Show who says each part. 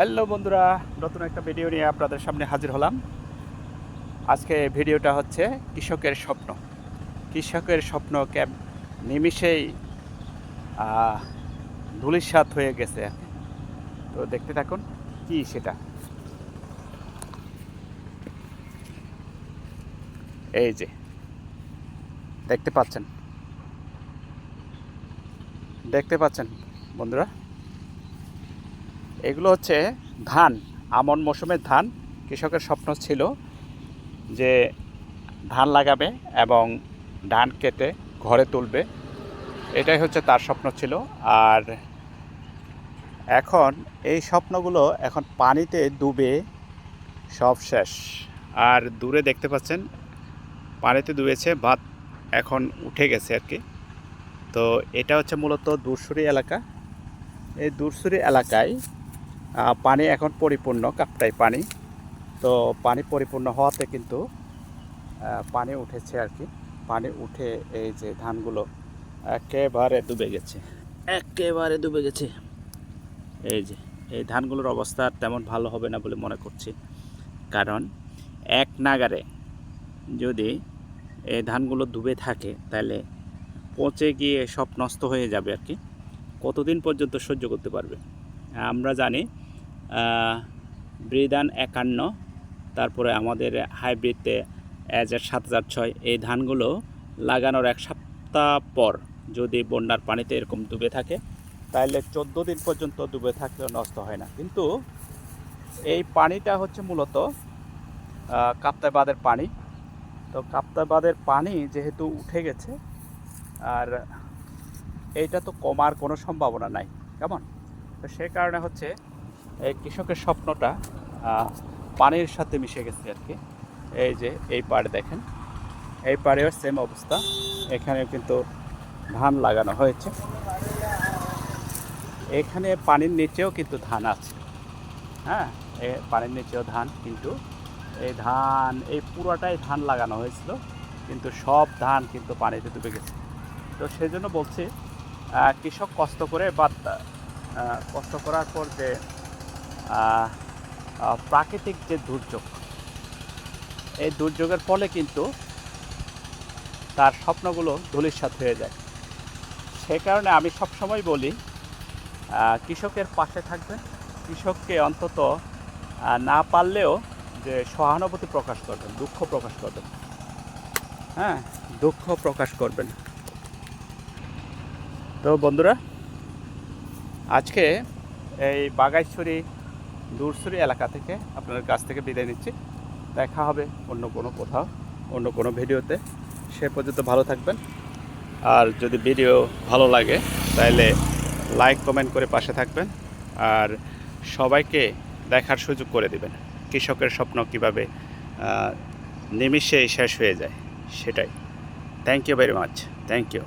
Speaker 1: Hello বন্ধুরা নতুন একটা ভিডিও নিয়ে আপনাদের সামনে হাজির হলাম। আজকে ভিডিওটা হচ্ছে কৃষকের স্বপ্ন। কৃষকের স্বপ্ন ক্যাব নিমিষেই আহ, ধূলিসাৎ হয়ে গেছে। তো দেখতে থাকুন কি সেটা। এই যে দেখতে পাচ্ছেন? দেখতে পাচ্ছেন বন্ধুরা? এগুলো হচ্ছে ধান, আমন মৌসুমের ধান। কৃষকের স্বপ্ন ছিল যে ধান লাগাবে এবং ধান কেটে ঘরে তুলবে। এটাই হচ্ছে তার স্বপ্ন ছিল। আর এখন এই স্বপ্নগুলো এখন পানিতে ডুবে সব শেষ। আর দূরে দেখতে পাচ্ছেন, পানিতে ডুবেছে ভাত এখন উঠে গেছে আর কি। তো এটা হচ্ছে মূলত দূরসুরি এলাকা। এই দূরসুরি এলাকায় পানি এখন পরিপূর্ণ কাপ্তাই পানি। তো পানি পরিপূর্ণ হওয়াতে কিন্তু পানি উঠেছে আর কি। পানি উঠে এই যে ধানগুলো একেবারে ডুবে গেছে। একেবারে ডুবে গেছে। এই যে, এই ধানগুলোর অবস্থা তেমন ভালো হবে না বলে মনে করছি। কারণ, এক নাগারে যদি এই ধানগুলো ডুবে থাকে, তাহলে পচে গিয়ে সব নষ্ট হয়ে যাবে আর কি। কতদিন পর্যন্ত সহ্য করতে পারবে? আমরা জানি ব্রিদান একান্ন, তারপরে আমাদের হাইব্রিডে এজার সাত হাজার ছয়, এই ধানগুলো লাগানোর এক সপ্তাহ পর যদি বন্যার পানিতে এরকম ডুবে থাকে, তাহলে চোদ্দ দিন পর্যন্ত ডুবে থাকলেও নষ্ট হয় না। কিন্তু এই পানিটা হচ্ছে মূলত বাঁধের পানি। তো কাপ্তাই বাঁধের পানি যেহেতু উঠে গেছে, আর এইটা তো কমার কোনো সম্ভাবনা নাই। কেমন? তো সে কারণে হচ্ছে এই কৃষকের স্বপ্নটা পানির সাথে মিশে গেছে আর কি। এই যে, এই পাড়ে দেখেন। এই পাড়েও সেম অবস্থা। এখানে কিন্তু ধান লাগানো হয়েছে। এখানে পানির নিচেও কিন্তু ধান আছে। হ্যাঁ এ পানির নিচেও ধান, কিন্তু এই ধান, এই পুরোটাই ধান লাগানো হয়েছিল। কিন্তু সব ধান কিন্তু পানিতে ডুবে গেছে। তো সেই জন্য বলছি কৃষক কষ্ট করে বা কষ্ট করার পর যে প্রাকৃতিক যে দুর্যোগ, এই দুর্যোগের ফলে কিন্তু তার স্বপ্নগুলো ধূলিসাৎ হয়ে যায়। সে কারণে আমি সবসময় বলি কৃষকের পাশে থাকবেন। কৃষককে অন্তত না পারলেও যে সহানুভূতি প্রকাশ করবেন, দুঃখ প্রকাশ করবেন। হ্যাঁ দুঃখ প্রকাশ করবেন। তো বন্ধুরা আজকে এই বাগাইছড়ি দূরসুরি এলাকা থেকে আপনাদের কাছ থেকে বিদায় নিচ্ছি। দেখা হবে অন্য কোনো কোথাও, অন্য কোনো ভিডিওতে। সে পর্যন্ত ভালো থাকবেন। আর যদি ভিডিও ভালো লাগে, তাহলে লাইক, কমেন্ট করে পাশে থাকবেন। আর সবাইকে দেখার সুযোগ করে দিবেন। কৃষকের স্বপ্ন কীভাবে নিমিষেই শেষ হয়ে যায়, সেটাই। Thank you very much thank you